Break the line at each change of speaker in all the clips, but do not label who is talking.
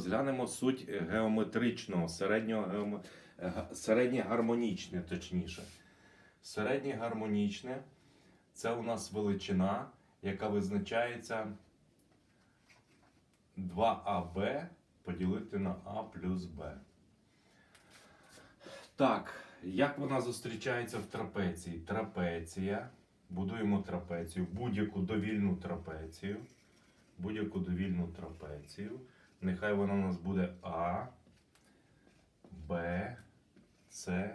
розглянемо суть геометричного, середнього геоме... га- середньогармонічне, точніше. Середньогармонічне це у нас величина, яка визначається 2АБ поділити на А плюс Б. Так, як вона зустрічається в трапеції? Трапеція. Будуємо трапецію, будь-яку довільну трапецію. Будь-яку довільну трапецію. Нехай вона у нас буде А, Б, С,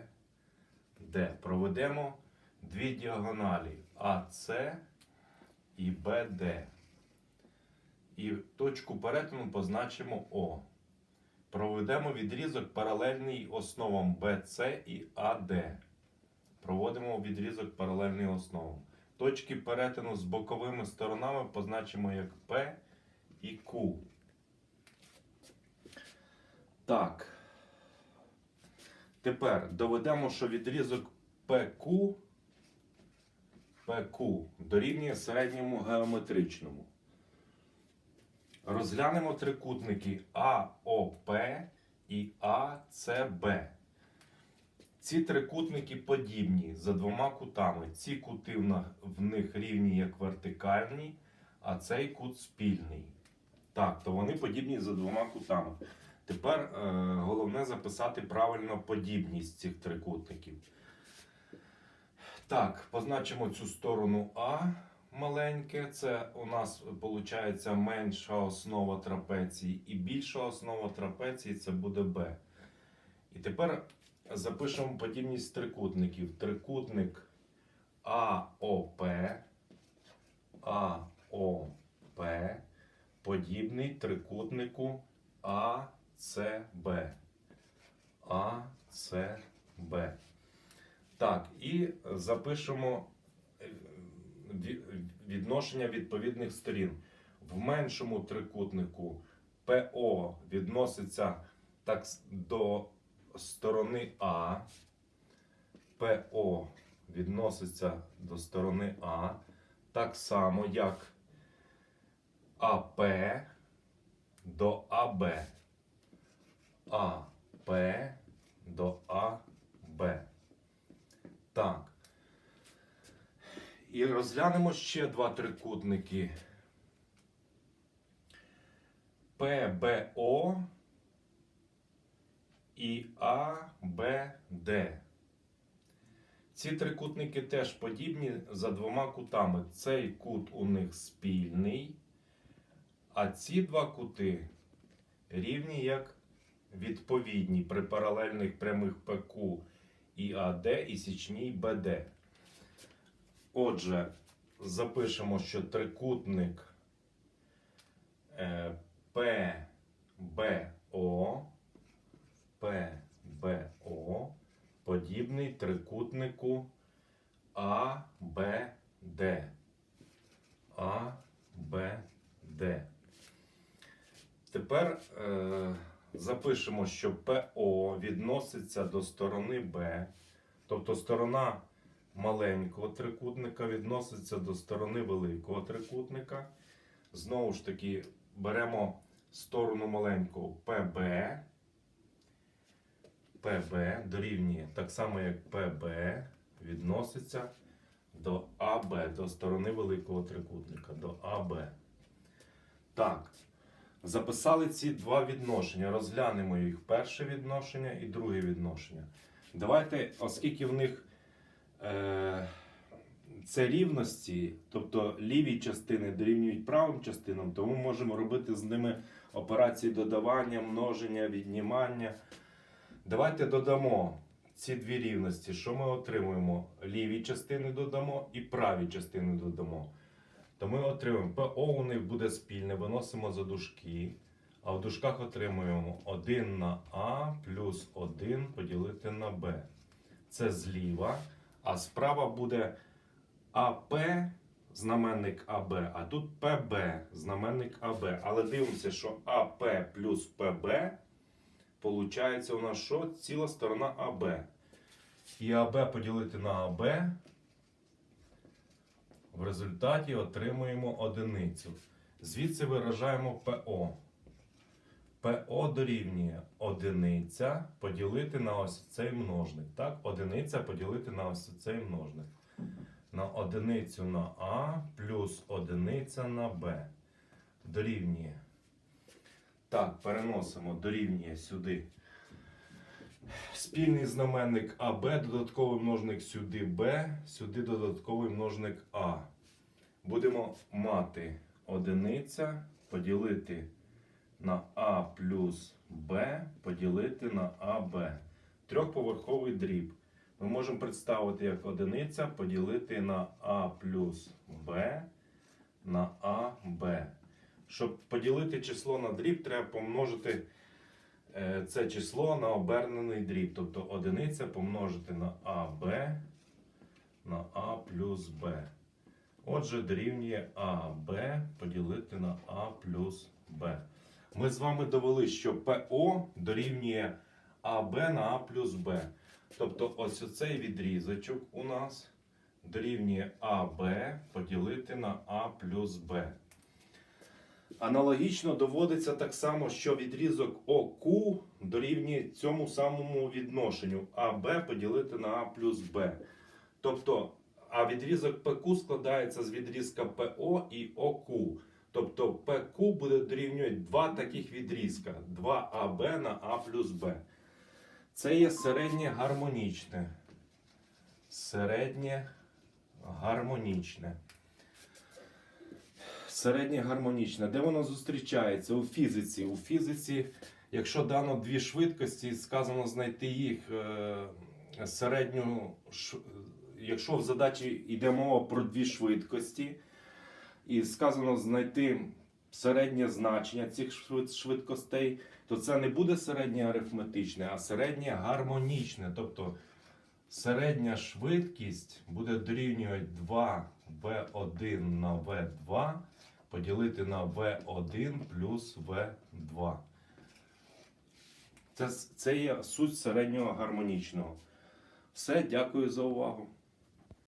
Д. Проведемо дві діагоналі АС і БД. І точку перетину позначимо О. Проведемо відрізок паралельний основам BC і AD. Проводимо відрізок паралельний основам. Точки перетину з боковими сторонами позначимо як P і Q. Так. Тепер доведемо, що відрізок PQ, PQ дорівнює середньому геометричному. Розглянемо трикутники АОП і АЦБ. Ці трикутники подібні за двома кутами. Ці кути в них рівні як вертикальні, а цей кут спільний. Так, то вони подібні за двома кутами. Тепер е, головне записати правильно подібність цих трикутників. Так, позначимо цю сторону А маленьке. Це у нас виходить менша основа трапеції, і більша основа трапеції це буде Б. І тепер запишемо подібність трикутників. Трикутник АОП, АОП подібний трикутнику АЦБ. АЦБ. Так, і запишемо е, відношення відповідних сторін. В меншому трикутнику ПО відноситься так до сторони А. ПО відноситься до сторони А. Так само, як АП до АБ. АП до АБ. Так. І розглянемо ще два трикутники. ПБО і АБД. Ці трикутники теж подібні за двома кутами. Цей кут у них спільний, а ці два кути рівні як відповідні при паралельних прямих ПК і АД і січній БД. Отже, запишемо, що трикутник е, ПБО, ПБО подібний трикутнику АБД. АБД. Тепер е, запишемо, що ПО відноситься до сторони Б, тобто сторона маленького трикутника відноситься до сторони великого трикутника. Знову ж таки, беремо сторону маленького ПБ. ПБ дорівнює так само, як ПБ відноситься до АБ, до сторони великого трикутника, до АБ. Так. Записали ці два відношення. Розглянемо їх. Перше відношення і друге відношення. Давайте, оскільки в них е, це рівності, тобто ліві частини дорівнюють правим частинам, то ми можемо робити з ними операції додавання, множення, віднімання. Давайте додамо ці дві рівності. Що ми отримуємо? Ліві частини додамо і праві частини додамо. То ми отримаємо ПО у них буде спільне, виносимо за дужки, а в дужках отримуємо 1 на А плюс 1 поділити на Б. Це зліва, а справа буде АП знаменник АБ, а тут ПБ знаменник АБ. Але дивимося, що АП плюс ПБ Получається у нас що? Ціла сторона АБ. І АБ поділити на АБ. В результаті отримуємо одиницю. Звідси виражаємо ПО. ПО дорівнює одиниця поділити на ось цей множник. Так? Одиниця поділити на ось цей множник. На одиницю на А плюс одиниця на Б. Дорівнює. Так, переносимо, дорівнює сюди. Спільний знаменник АБ, додатковий множник сюди Б, сюди додатковий множник А. Будемо мати одиниця поділити на А плюс Б поділити на АБ. Трьохповерховий дріб. Ми можемо представити як одиниця поділити на А плюс Б на АБ. Щоб поділити число на дріб, треба помножити е, це число на обернений дріб. Тобто одиниця помножити на АБ на А плюс Б. Отже, дорівнює АБ поділити на А плюс Б. Ми з вами довели, що ПО дорівнює АБ на А плюс Б. Тобто ось оцей відрізочок у нас дорівнює АБ поділити на А плюс Б. Аналогічно доводиться так само, що відрізок ОК дорівнює цьому самому відношенню АБ поділити на А плюс Б. Тобто, а відрізок ПК складається з відрізка ПО і ОК. Тобто ПК буде дорівнювати два таких відрізка: 2АБ на А плюс Б. Це є середнє гармонічне. Середнє гармонічне. Середнє гармонічне. Де воно зустрічається? У фізиці. У фізиці, якщо дано дві швидкості, сказано знайти їх е, середню. Якщо в задачі йде мова про дві швидкості, і сказано знайти середнє значення цих швидкостей, то це не буде середнє арифметичне, а середнє гармонічне. Тобто середня швидкість буде дорівнювати 2v1 на v2 поділити на v1 плюс v2. Це, це є суть середнього гармонічного. Все, дякую за увагу.